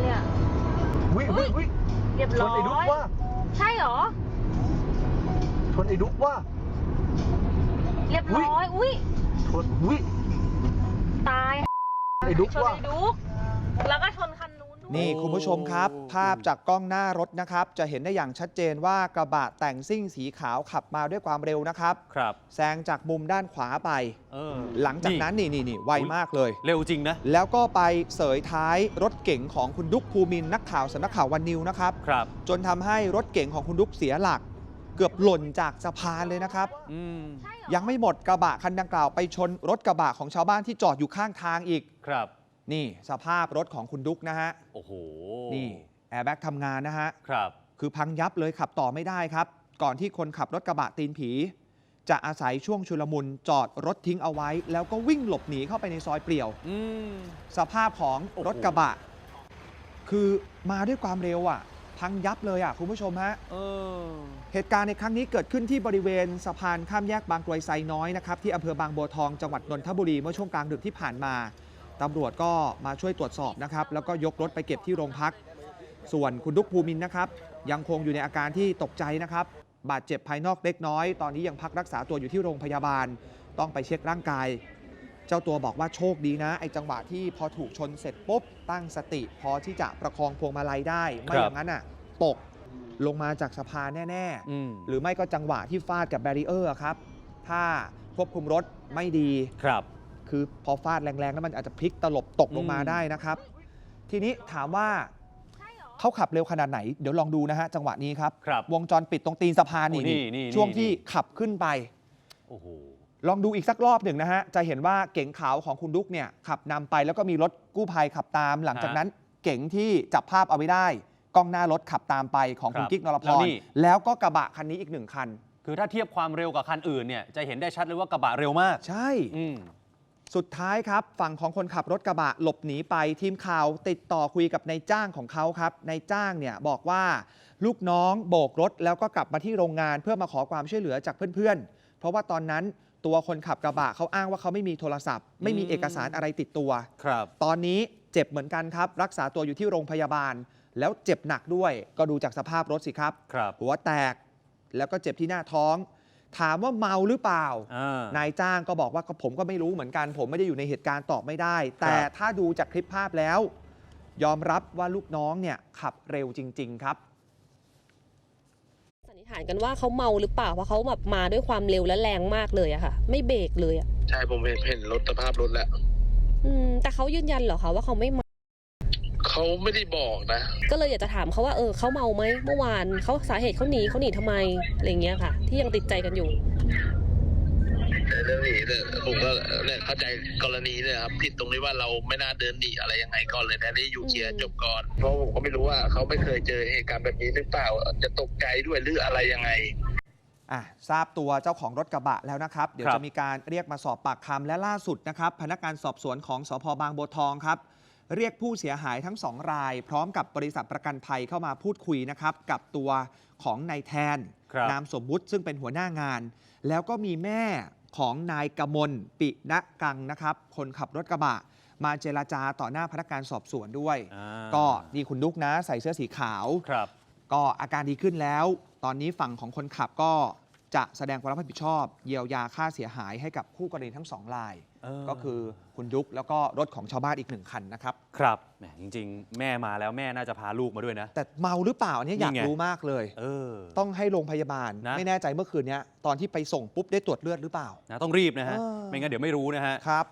เลยอะวิวิวิเรียบชร้นอไอ้ดุ๊กย ว่าใช่เหรอ ชนไอ้ดุ๊กว่า เรียบร้อย อุ้ยชนวิ ตายไอ้ดุ๊กชนว่าไอ้ดุ๊กแล้วก็ชนคัน นู้นด้วยนี่คุณผู้ชมครับ ภาพจากกล้องหน้ารถนะครับ จะเห็นได้อย่างชัดเจนว่ากระบะแต่งซิ่งสีขาวขับมาด้วยความเร็วนะครับครับแซงจากมุมด้านขวาไป เออหลังจากนั้นนี่นี่นี่ไวมากเลย เร็วจริงนะ แล้วก็ไปเสยท้ายรถเก๋งของคุณดุ๊กภูมินทร์นักข่าวสำนักข่าววันนิวนะครับ ครับ จนทำให้รถเก๋งของคุณดุ๊กเสียหลัก เกือบหล่นจากสะพานเลยนะครับ อืมใช่เหรอยังไม่หมดกระบะคันดังกล่าวไปชนรถกระบะของชาวบ้านที่จอดอยู่ข้างทางอีก ครับ นี่สภาพรถของคุณดุ๊กนะฮะ โอ้โห นี่แอร์แบ็กทำงานนะฮะ ครับ คือพังยับเลยขับต่อไม่ได้ครับ ก่อนที่คนขับรถกระบะตีนผี จะอาศัยช่วงชุลมุนจอดรถทิ้งเอาไว้ แล้วก็วิ่งหลบหนีเข้าไปในซอยเปลี่ยว อืม สภาพของรถกระบะ คือมาด้วยความเร็วอะ พังยับเลยอะคุณผู้ชมฮะ เออ เหตุการณ์ในครั้งนี้เกิดขึ้นที่บริเวณสะพานข้ามแยกบางกรวยไซน้อยนะครับที่อำเภอบางบัวทองจังหวัดนนทบุรีเมื่อช่วงกลางดึกที่ผ่านมา ตำรวจก็มาช่วยตรวจสอบนะครับ แล้วก็ยกรถไปเก็บที่โรงพัก ส่วนคุณดุกภูมินทร์นะครับ ยังคงอยู่ในอาการที่ตกใจนะครับ บาดเจ็บภายนอกเล็กน้อย ตอนนี้ยังพักรักษาตัวอยู่ที่โรงพยาบาล ต้องไปเช็คร่างกาย เจ้าตัวบอกว่าโชคดีนะ ไอ้จังหวะที่พอถูกชนเสร็จปุ๊บ ตั้งสติ พอที่จะประคองพวงมาลัยได้ ไม่อย่างนั้นอะ ตกลงมาจากสะพานแน่อืมๆหรือไม่ก็จังหวะที่ฟาดกับแบรีเออร์ครับ ถ้าควบคุมรถไม่ดีครับ คือพอฟาดแรงๆแล้วมันอาจจะพลิกตลบตกลงมาอืมได้นะครับ ทีนี้ถามว่าใช่เหรอเขาขับเร็วขนาดไหน เดี๋ยวลองดูนะฮะจังหวะนี้ครับ ครับวงจรปิดตรงตีนสะพานโอ้นี่นี่นี่ ช่วงนี่ที่ขับขึ้นไป โอ้โห ลองดูอีกสักรอบหนึ่งนะฮะ จะเห็นว่าเก๋งขาวของคุณดุ๊กเนี่ยขับนำไปแล้วก็มีรถกู้ภัยขับตาม หลังจากนั้นเก๋งที่จับภาพเอาไว้ได้ กล้องหน้ารถขับตามไปของคุณครับกิ๊กนรพแล้วรนี่ แล้วก็กระบะคันนี้อีกหนึ่งคัน คือถ้าเทียบความเร็วกับคันอื่นเนี่ยจะเห็นได้ชัดเลยว่ากระบะเร็วมาก ใช่ อืม สุดท้ายครับ ฝั่งของคนขับรถกระบะหลบหนีไปทีมข่าวติดต่อคุยกับนายจ้างของเขาครับนายจ้างเนี่ยบอกว่าลูกน้องโบกรถแล้วก็กลับมาที่โรงงาน เพื่อมาขอความช่วยเหลือจากเพื่อนๆ เพราะว่าตอนนั้นตัวคนขับกระบะเขาอ้างว่าเขาไม่มีโทรศัพท์ ไม่มีอืมเอกสารอะไรติดตัว ครับ ตอนนี้เจ็บเหมือนกันครับ รักษาตัวอยู่ที่โรงพยาบาล แล้วเจ็บหนักด้วย ก็ดูจากสภาพรถสิครับ ครับ หัวแตก แล้วก็เจ็บที่หน้าท้อง ถามว่าเมาหรือเปล่าอ่า นายจ้างก็บอกว่าก็ผมก็ไม่รู้เหมือนกัน ผมไม่ได้อยู่ในเหตุการณ์ตอบไม่ได้ แต่ถ้าดูจากคลิปภาพแล้ว ยอมรับว่าลูกน้องเนี่ยขับเร็วจริง ๆ ครับสันนิษฐานกันว่าเขาเมาหรือเปล่าเพราะเขาแบบมาด้วยความเร็วและแรงมากเลยอะค่ะ ไม่เบรกเลยอะใช่ผมเห็นเห็นรถสภาพรถแล้ว อืมแต่เขายืนยันเหรอคะว่าเขาไม่เมา เขาไม่ได้บอกนะ ก็เลยอยากจะถามเขาว่าเออเขาเมาไหมเมื่อวานเขาสาเหตุเขาหนีเขาหนีทำไมอะไรอย่างเงี้ยค่ะ ที่ยังติดใจกันอยู่แต่เรื่องนี้เนี่ยผมก็เนี่ยเข้าใจกรณีเนี่ยครับผิดตรงที่ว่าเราไม่น่าเดินหนีอะไรยังไงก่อนเลยนะได้อยู่เคลียร์จบก่อนเพราะผมก็ไม่รู้ว่าเขาไม่เคยเจอเหตุการณ์แบบนี้หรือเปล่าจะตกใจด้วยหรืออะไรยังไงอะทราบตัวเจ้าของรถกระบะแล้วนะครับ เดี๋ยวครับจะมีการเรียกมาสอบปากคำและล่าสุดนะครับ พนักงานสอบสวนของสพบางบัวทองครับ เรียกผู้เสียหายทั้งสองราย พร้อมกับบริษัทประกันภัยเข้ามาพูดคุยนะครับกับตัวของนายแทนครับนามสมมุติซึ่งเป็นหัวหน้างาน แล้วก็มีแม่ของนายกมลปิณกังนะครับ คนขับรถกระบะ มาเจรจาต่อหน้าพนักงานสอบสวนด้วยอ่าก็นี่คุณดุกนะ ใส่เสื้อสีขาวครับก็อาการดีขึ้นแล้ว ตอนนี้ฝั่งของคนขับก็ จะแสดงความรับผิดชอบ เยียวยาค่าเสียหายให้กับคู่กรณีทั้งสองราย เออ ก็คือคุณดุ๊กแล้วก็รถของชาวบ้านอีกหนึ่งคันนะครับ ครับแหมจริง ๆ แม่มาแล้วแม่น่าจะพาลูกมาด้วยนะ แต่เมาหรือเปล่าอันนี้อยากนี่ไง รู้มากเลย เออ ต้องให้โรงพยาบาล นะ ไม่แน่ใจเมื่อคืนเนี้ยตอนที่ไปส่งปุ๊บได้ตรวจเลือดหรือเปล่า นะต้องรีบนะฮะ เออ ไม่งั้นเดี๋ยวไม่รู้นะฮะ ครับ